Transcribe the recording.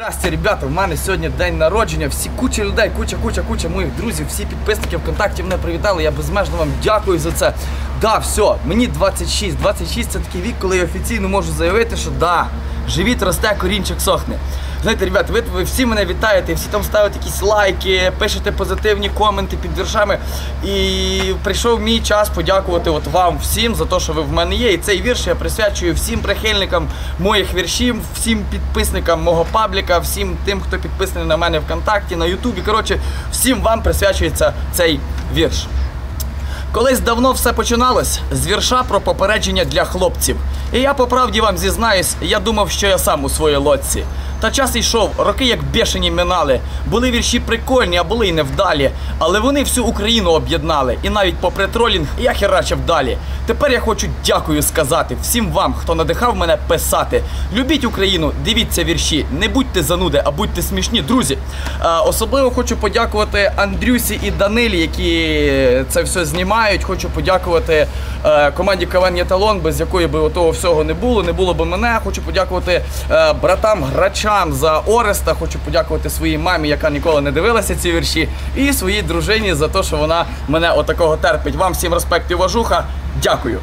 Здрасте, ребята, в мене сьогодні день народження. Всі куча людей, куча, куча, куча моїх друзів, всі підписники ВКонтакті мене привітали. Я безмежно вам дякую за це. Да, все, мені 26. 26 це такий вік, коли я офіційно можу заявити, що да, живіт росте, корінчик сохне. Знаєте, ребята, ви, ви всі мене вітаєте, всі там ставите якісь лайки, пишете позитивні коменти під віршами. І прийшов мій час подякувати от вам всім за те, що ви в мене є. І цей вірш я присвячую всім прихильникам моїх віршів, всім підписникам мого пабліка, всім тим, хто підписаний на мене ВКонтакті, на Ютубі. Коротше, всім вам присвячується цей вірш. Колись давно все починалось з вірша про попередження для хлопців. І я по правді вам зізнаюсь, я думав, що я сам у своїй лодці. Та час йшов, роки як бешені минали. Були вірші прикольні, а були й невдалі. Але вони всю Україну об'єднали. І навіть попри тролінг я херачив далі. Тепер я хочу дякую сказати всім вам, хто надихав мене писати. Любіть Україну, дивіться вірші, не будьте зануди, а будьте смішні, друзі. Е, особливо хочу подякувати Андрюсі і Данилі, які це все знімають. Хочу подякувати е, команді КВН Єталон, без якої би того всього не було, не було б мене. Хочу подякувати е, братам грачам за Ореста. Хочу подякувати своїй мамі, яка ніколи не дивилася ці вірші, і своїй дружині за те, що вона мене отакого терпить. Вам всім респект і уважуха. Дякую.